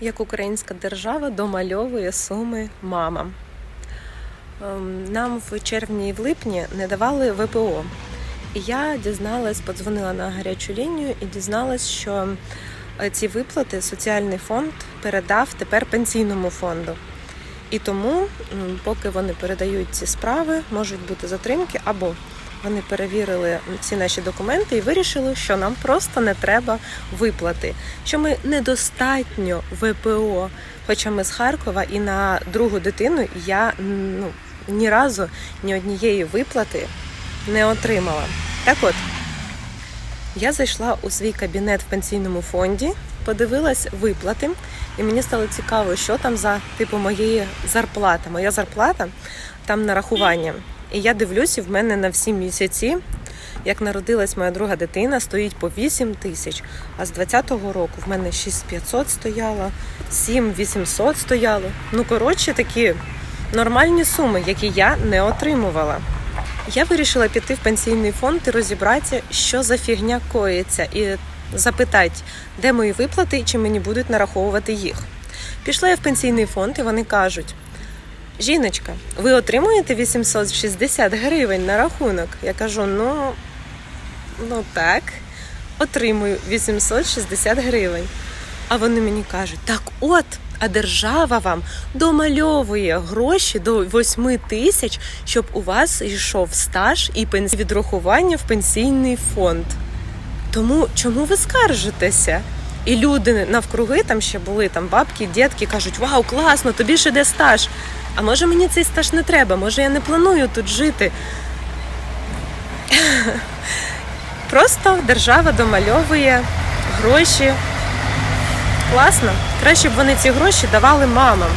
як українська держава домальовує суми мамам. Ем, Нам в червні і в липні не давали ВПО. І я дізналась, подзвонила на гарячу лінію і дізналась, що е, ці виплати соціальний фонд передав тепер пенсійному фонду. І тому, поки вони передають ці справи, можуть бути затримки, або вони перевірили всі наші документи і вирішили, що нам просто не треба виплати, що ми недостатньо ВПО. Хоча ми з Харкова і на другу дитину я ну, ні разу ні однієї виплати не отримала. Так от, я зайшла у свій кабінет в пенсійному фонді, подивилась виплати, і мені стало цікаво, що там за типу моєї зарплати. Моя зарплата там нарахування. І я дивлюсь, і в мене на всі місяці, як народилась моя друга дитина, стоїть по 8 тисяч. А з 20-го року в мене 6500 стояло, 7800 стояло. Ну, коротше, такі нормальні суми, які я не отримувала. Я вирішила піти в пенсійний фонд і розібратися, що за фігня коїться, і запитати, де мої виплати і чи мені будуть нараховувати їх. Пішла я в пенсійний фонд, і вони кажуть: Жіночка, ви отримуєте 860 гривень на рахунок? Я кажу: ну, ну так, отримую 860 гривень. А вони мені кажуть: так от, а держава вам домальовує гроші до 8 тисяч, щоб у вас йшов стаж і відрахування в пенсійний фонд. Тому чому ви скаржитеся? І люди навкруги там ще були там бабки, дітки кажуть: Вау, класно, тобі ж іде стаж. А може мені цей стаж не треба? Може я не планую тут жити? Просто держава домальовує гроші. Класно. Краще б вони ці гроші давали мамам.